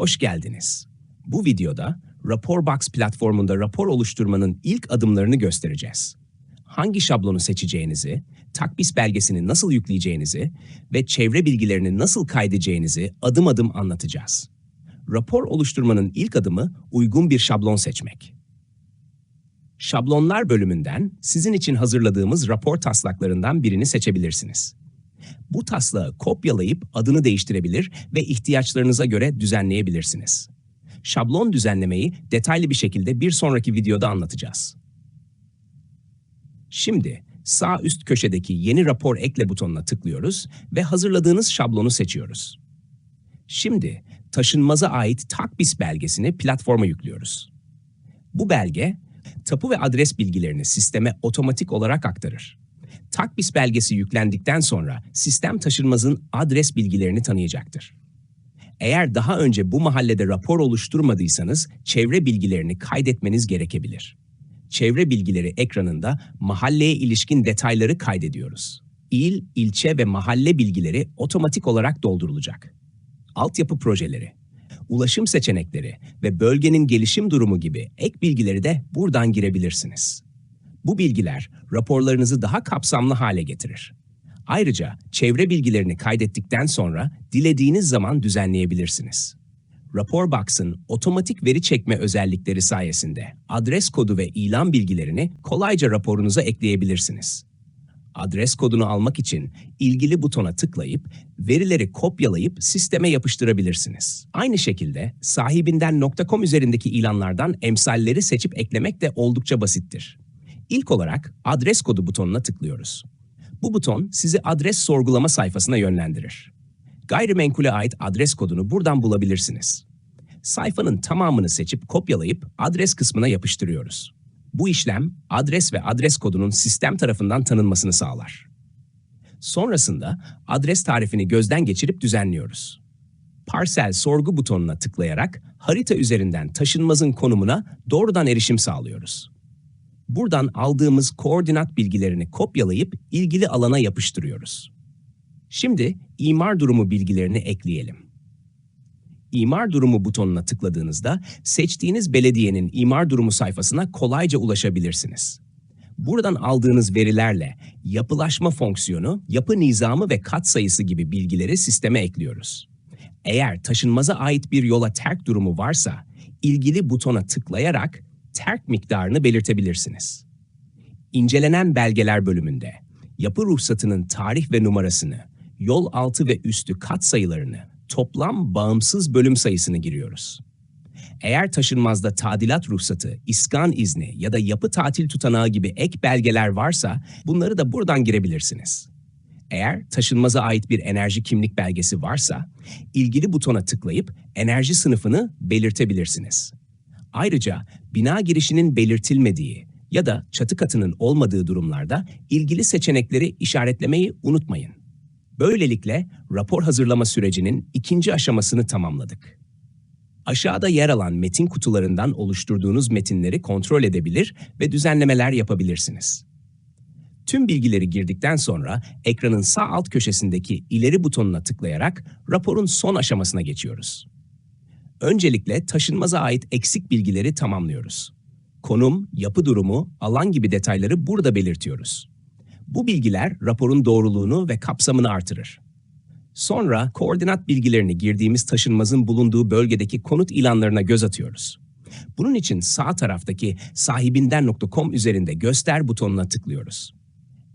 Hoş geldiniz. Bu videoda Raporbox platformunda rapor oluşturmanın ilk adımlarını göstereceğiz. Hangi şablonu seçeceğinizi, takbis belgesini nasıl yükleyeceğinizi ve çevre bilgilerini nasıl kaydedeceğinizi adım adım anlatacağız. Rapor oluşturmanın ilk adımı uygun bir şablon seçmek. Şablonlar bölümünden sizin için hazırladığımız rapor taslaklarından birini seçebilirsiniz. Bu taslağı kopyalayıp adını değiştirebilir ve ihtiyaçlarınıza göre düzenleyebilirsiniz. Şablon düzenlemeyi detaylı bir şekilde bir sonraki videoda anlatacağız. Şimdi sağ üst köşedeki yeni rapor ekle butonuna tıklıyoruz ve hazırladığınız şablonu seçiyoruz. Şimdi taşınmaza ait takbis belgesini platforma yüklüyoruz. Bu belge tapu ve adres bilgilerini sisteme otomatik olarak aktarır. Takbis belgesi yüklendikten sonra sistem taşınmazın adres bilgilerini tanıyacaktır. Eğer daha önce bu mahallede rapor oluşturmadıysanız çevre bilgilerini kaydetmeniz gerekebilir. Çevre bilgileri ekranında mahalleye ilişkin detayları kaydediyoruz. İl, ilçe ve mahalle bilgileri otomatik olarak doldurulacak. Altyapı projeleri, ulaşım seçenekleri ve bölgenin gelişim durumu gibi ek bilgileri de buradan girebilirsiniz. Bu bilgiler raporlarınızı daha kapsamlı hale getirir. Ayrıca çevre bilgilerini kaydettikten sonra dilediğiniz zaman düzenleyebilirsiniz. Raporbox'ın otomatik veri çekme özellikleri sayesinde adres kodu ve ilan bilgilerini kolayca raporunuza ekleyebilirsiniz. Adres kodunu almak için ilgili butona tıklayıp verileri kopyalayıp sisteme yapıştırabilirsiniz. Aynı şekilde sahibinden .com üzerindeki ilanlardan emsalleri seçip eklemek de oldukça basittir. İlk olarak adres kodu butonuna tıklıyoruz. Bu buton sizi adres sorgulama sayfasına yönlendirir. Gayrimenkule ait adres kodunu buradan bulabilirsiniz. Sayfanın tamamını seçip kopyalayıp adres kısmına yapıştırıyoruz. Bu işlem adres ve adres kodunun sistem tarafından tanınmasını sağlar. Sonrasında adres tarifini gözden geçirip düzenliyoruz. Parsel sorgu butonuna tıklayarak harita üzerinden taşınmazın konumuna doğrudan erişim sağlıyoruz. Buradan aldığımız koordinat bilgilerini kopyalayıp ilgili alana yapıştırıyoruz. Şimdi imar durumu bilgilerini ekleyelim. İmar durumu butonuna tıkladığınızda seçtiğiniz belediyenin imar durumu sayfasına kolayca ulaşabilirsiniz. Buradan aldığınız verilerle yapılaşma fonksiyonu, yapı nizamı ve kat sayısı gibi bilgileri sisteme ekliyoruz. Eğer taşınmaza ait bir yola terk durumu varsa, ilgili butona tıklayarak terk miktarını belirtebilirsiniz. İncelenen belgeler bölümünde yapı ruhsatının tarih ve numarasını, yol altı ve üstü kat sayılarını, toplam bağımsız bölüm sayısını giriyoruz. Eğer taşınmazda tadilat ruhsatı, iskan izni ya da yapı tatil tutanağı gibi ek belgeler varsa bunları da buradan girebilirsiniz. Eğer taşınmaza ait bir enerji kimlik belgesi varsa ilgili butona tıklayıp enerji sınıfını belirtebilirsiniz. Ayrıca bina girişinin belirtilmediği ya da çatı katının olmadığı durumlarda ilgili seçenekleri işaretlemeyi unutmayın. Böylelikle rapor hazırlama sürecinin ikinci aşamasını tamamladık. Aşağıda yer alan metin kutularından oluşturduğunuz metinleri kontrol edebilir ve düzenlemeler yapabilirsiniz. Tüm bilgileri girdikten sonra ekranın sağ alt köşesindeki ileri butonuna tıklayarak raporun son aşamasına geçiyoruz. Öncelikle taşınmaza ait eksik bilgileri tamamlıyoruz. Konum, yapı durumu, alan gibi detayları burada belirtiyoruz. Bu bilgiler raporun doğruluğunu ve kapsamını artırır. Sonra koordinat bilgilerini girdiğimiz taşınmazın bulunduğu bölgedeki konut ilanlarına göz atıyoruz. Bunun için sağ taraftaki sahibinden.com üzerinde göster butonuna tıklıyoruz.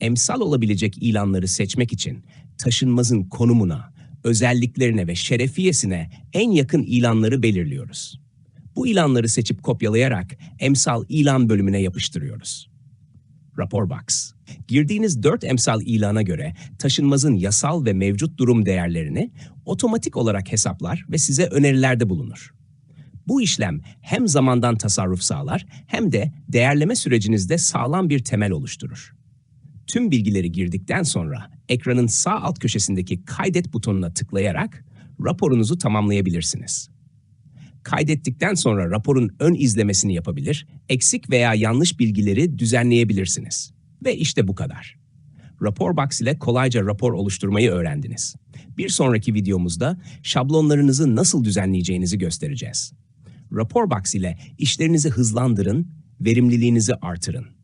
Emsal olabilecek ilanları seçmek için taşınmazın konumuna, özelliklerine ve şerefiyesine en yakın ilanları belirliyoruz. Bu ilanları seçip kopyalayarak emsal ilan bölümüne yapıştırıyoruz. Rapor Box. Girdiğiniz 4 emsal ilana göre taşınmazın yasal ve mevcut durum değerlerini otomatik olarak hesaplar ve size önerilerde bulunur. Bu işlem hem zamandan tasarruf sağlar hem de değerleme sürecinizde sağlam bir temel oluşturur. Tüm bilgileri girdikten sonra ekranın sağ alt köşesindeki kaydet butonuna tıklayarak raporunuzu tamamlayabilirsiniz. Kaydettikten sonra raporun ön izlemesini yapabilir, eksik veya yanlış bilgileri düzenleyebilirsiniz. Ve işte bu kadar. Raporbox ile kolayca rapor oluşturmayı öğrendiniz. Bir sonraki videomuzda şablonlarınızı nasıl düzenleyeceğinizi göstereceğiz. Raporbox ile işlerinizi hızlandırın, verimliliğinizi artırın.